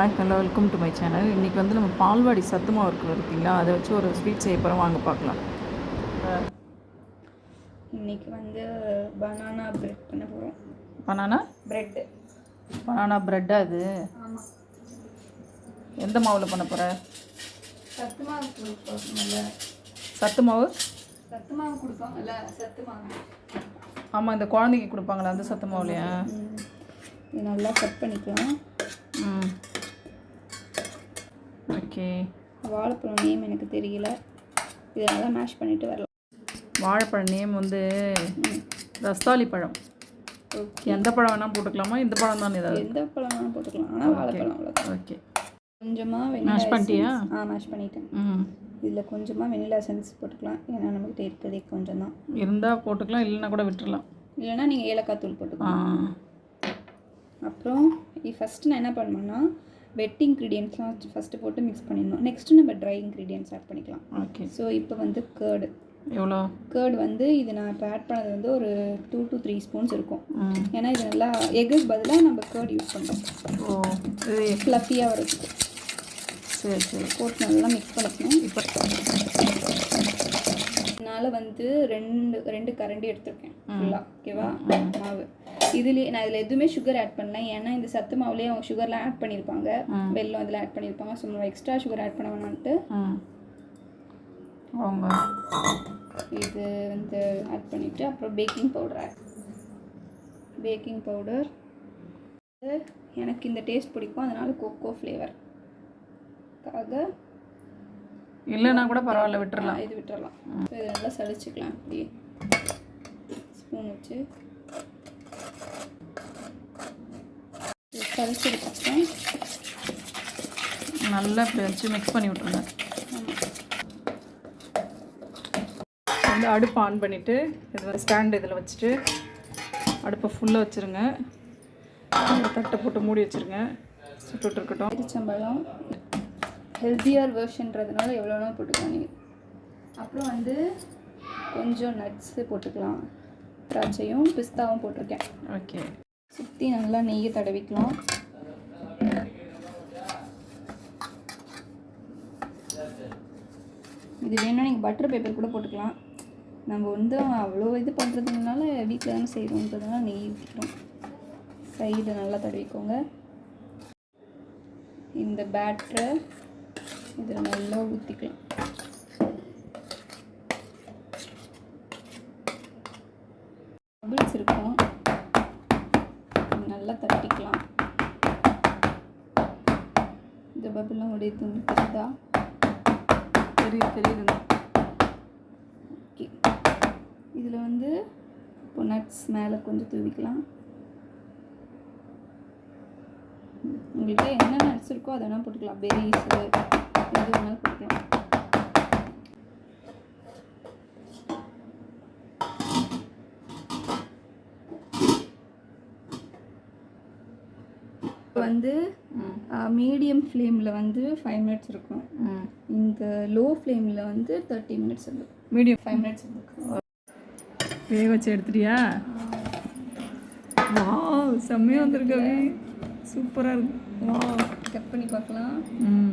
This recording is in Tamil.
Hi hello welcome to my channel இன்றைக்கி வந்து நம்ம பால்வாடி சத்து மாவு இருக்குது பார்த்தீங்களா? அதை வச்சு ஒரு ஸ்வீட் செய்ய போகிறோம் வாங்க பார்க்கலாம். இன்னைக்கு வந்து பனானா பிரெட் பண்ண போகிறோம் பனானா பிரெட்டு பனானா ப்ரெட்டா அது எந்த மாவில் பண்ண போகிற சத்து மாவு கொடுப்பாங்கல்ல. சத்து மாவு சத்து மாவு கொடுப்பாங்கல்ல சத்து மாவு ஆமாம் இந்த குழந்தைக்கு கொடுப்பாங்களா அந்த சத்து மாவுலையா நல்லா கட் பண்ணிக்கலாம். ம். ஓகே. வாழைப்பழம் நேம் எனக்கு தெரியல. இதை நல்லா மேஷ் பண்ணிட்டு வரலாம். வாழைப்பழம் நேம் வந்து ம். ரஸ்தாளி பழம். ஓகே. எந்த பழம் வேணால் போட்டுக்கலாமா? இந்த பழம் தான் ஏதாவது? எந்த பழம் வேணாலும் போட்டுக்கலாம். ஆனால் வாழைப்பழம் அவ்வளோதான் ஓகே. கொஞ்சமாக வெனிலா பண்ணிட்டியா? ஆ மேஷ் பண்ணிட்டேன். ம். இதில் கொஞ்சமாக வெனிலா எசன்ஸ் போட்டுக்கலாம். ஏன்னா நம்மகிட்ட இருக்கிறதே கொஞ்சம் தான் இருந்தால் போட்டுக்கலாம் இல்லைன்னா கூட விட்டுறலாம். இல்லைன்னா நீங்கள் ஏலக்காய் தூள் போட்டுக்கலாம் அப்புறம் ஃபஸ்ட்டு நான் என்ன பண்ணுவேன்னா வெட் இன்க்ரீடியன்ட்ஸ்லாம் ஃபஸ்ட்டு போட்டு மிக்ஸ் பண்ணிடணும். நெக்ஸ்ட்டு நம்ம ட்ரை இன்க்ரீடியன்ட்ஸ் ஆட் பண்ணிக்கலாம். ஓகே ஸோ இப்போ வந்து கேர்டு எவ்வளோ? கேர்டு வந்து இது நான் இப்போ ஆட் பண்ணது வந்து ஒரு டூ டு த்ரீ ஸ்பூன்ஸ் இருக்கும். ஏன்னா இது நல்லா எக்குக்கு பதிலாக நம்ம கேர்டு யூஸ் பண்ணுறோம் ஓ ஃப்ளஃபியாக வரதுக்கு சரி சரி. போட்டு நல்லா மிக்ஸ் பண்ணிக்கணும். இப்போ இதனால் வந்து ரெண்டு ரெண்டு கரண்டி எடுத்திருக்கேன். ஃபுல்லாக ஓகேவா? மாவு. இதுலேயே நான் இதில் எதுவுமே சுகர் ஆட் பண்ணல. ஏன்னா இந்த சத்து மாவுலேயே அவங்க சுகர்லாம் ஆட் பண்ணியிருப்பாங்க வெல்லம் அதில் ஆட் பண்ணியிருப்பாங்க ஸோ நம்ம எக்ஸ்ட்ரா சுகர் ஆட் பண்ண வேணான்ட்டு அவங்க இது வந்து ஆட் பண்ணிவிட்டு அப்புறம் baking powder add baking powder எனக்கு இந்த டேஸ்ட் பிடிக்கும். அதனால கோகோ ஃப்ளேவர்க்காக இல்லைன்னா கூட பரவாயில்ல விட்டுறலாம். இது விட்டுறலாம். ஸோ இதை நல்லா சளிச்சுக்கலாம். அப்படியே. ஸ்பூன் வச்சு. இது சளிச்சதுக்கப்புறம் நல்லா இப்படி வச்சு மிக்ஸ் பண்ணி விட்ருங்க வந்து அடுப்பு ஆன் பண்ணிவிட்டு இது ஸ்டாண்ட் இதில் வச்சுட்டு அடுப்பை ஃபுல்லாக வச்சுருங்க. தட்டை போட்டு மூடி வச்சுருங்க. சுட்டுட்டு இருக்கட்டும் எரிச்சம்பழம் ஹெல்த்தியர் வேர்ஷன்றதுனால எவ்வளோ வேணாலும் போட்டுக்கலாம் நீங்கள் அப்புறம் வந்து கொஞ்சம் நட்ஸு போட்டுக்கலாம். திராட்சையும் பிஸ்தாவும் போட்டிருக்கேன். ஓகே சுற்றி நல்லா நெய்யை தடவிக்கலாம். இது வேணால் நீங்கள் பட்டர் பேப்பர் கூட போட்டுக்கலாம். நம்ம வந்து அவ்வளோ இது பண்ணுறதுனால வீட்டில் தானே செய்கிறோன்றதுனால நெய் ஊற்றிக்கிறோம் சைடு நல்லா தடவிக்கோங்க. இந்த பேட்டரை இதில் நல்லா ஊற்றிக்கலாம் பபிள்ஸ் இருக்கும். நல்லா தட்டிக்கலாம். இந்த பபிள்லாம் உடைய துணி தெரியுதா தெரியுது தெரியுது ஓகே இதில் வந்து இப்போ நட்ஸ் மேலே கொஞ்சம் தூவிக்கலாம். உங்கள்கிட்ட என்ன நட்ஸ் இருக்கோ அதை வேணால் போட்டுக்கலாம். பெரிஸு எது வேணாலும் போட்டுக்கலாம். வந்து மீடியம் ஃப்ளேமில் வந்து ஃபைவ் மினிட்ஸ் இருக்கும். இந்த லோ ஃப்ளேமில் வந்து தேர்ட்டி மினிட்ஸ் இருக்கும் மீடியம். ஃபைவ் மினிட்ஸ் இருக்கும் வேக வச்சு எடுத்துட்டியா? வா செம்மையாக வந்திருக்கவே சூப்பராக இருக்கு. வா கட் பண்ணி பார்க்கலாம். ம்.